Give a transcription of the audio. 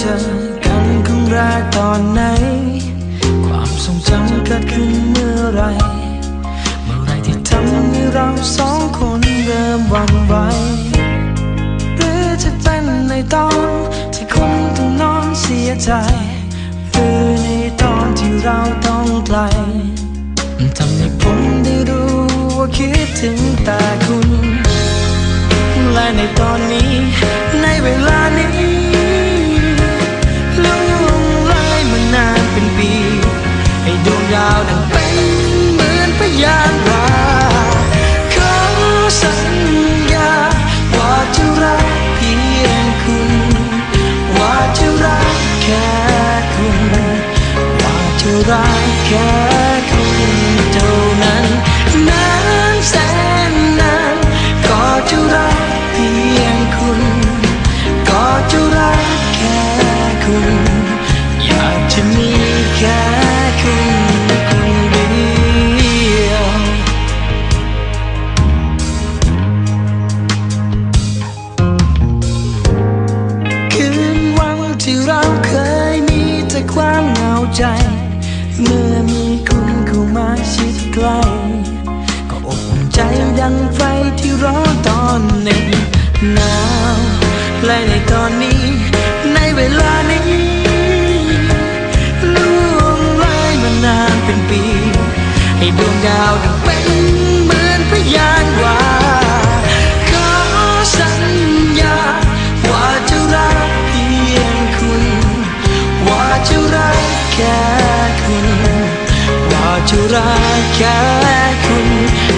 เจอกันครั้งแรกตอนไหน ความทรงจำเกิดขึ้นเมื่อไร เมื่อไรที่ทำให้เราสองคนเริ่มหวันไหวหรือจะเป็นในตอนที่คุณต้องนอนเสียใจ หรือในตอนที่เราต้องไกลทำให้ผมได้รู้ว่าคิดถึงแต่คุณ และในตอนนี้ ให้ดาวนั่นเป็นเหมือนพยานว่าขอสัญญาว่าจะรักเพียงคุณ ว่าจะรักแค่คุณ ว่าจะรักแค่ ใจ เมื่อมีคุณเข้ามาชิดใกล้ก็อบอุ่นใจดังไฟที่ร้อนตอนหน็บหนาวและในตอนนี้ ในเวลานี้ล่วงเลยมานานเป็นปี ให้ดวงดาวดังเป็นเหมือนพยานว่า จ